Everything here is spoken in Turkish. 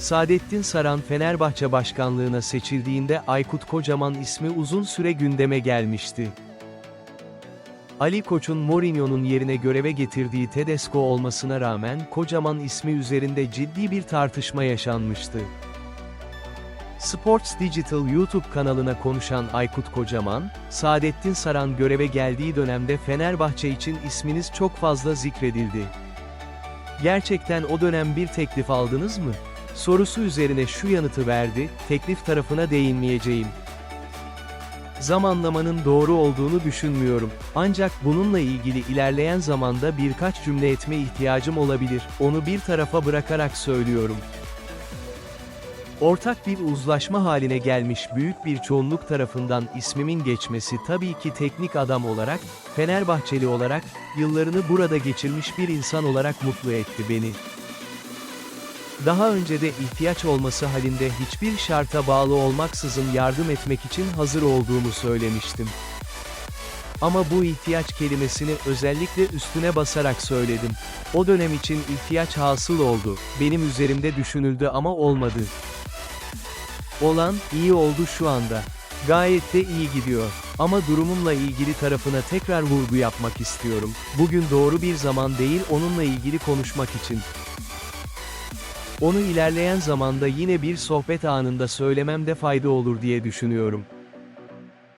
Saadettin Saran Fenerbahçe başkanlığına seçildiğinde Aykut Kocaman ismi uzun süre gündeme gelmişti. Ali Koç'un Mourinho'nun yerine göreve getirdiği Tedesco olmasına rağmen Kocaman ismi üzerinde ciddi bir tartışma yaşanmıştı. Sports Digital YouTube kanalına konuşan Aykut Kocaman, Saadettin Saran göreve geldiği dönemde Fenerbahçe için isminiz çok fazla zikredildi. Gerçekten o dönem bir teklif aldınız mı? Sorusu üzerine şu yanıtı verdi, teklif tarafına değinmeyeceğim. Zamanlamanın doğru olduğunu düşünmüyorum. Ancak bununla ilgili ilerleyen zamanda birkaç cümle etme ihtiyacım olabilir. Onu bir tarafa bırakarak söylüyorum. Ortak bir uzlaşma haline gelmiş büyük bir çoğunluk tarafından ismimin geçmesi tabii ki teknik adam olarak, Fenerbahçeli olarak, yıllarını burada geçirmiş bir insan olarak mutlu etti beni. Daha önce de ihtiyaç olması halinde hiçbir şarta bağlı olmaksızın yardım etmek için hazır olduğumu söylemiştim. Ama bu ihtiyaç kelimesini özellikle üstüne basarak söyledim. O dönem için ihtiyaç hasıl oldu, benim üzerimde düşünüldü ama olmadı. Olan, iyi oldu şu anda. Gayet de iyi gidiyor. Ama durumumla ilgili tarafına tekrar vurgu yapmak istiyorum. Bugün doğru bir zaman değil onunla ilgili konuşmak için. Onu ilerleyen zamanda yine bir sohbet anında söylememde fayda olur diye düşünüyorum.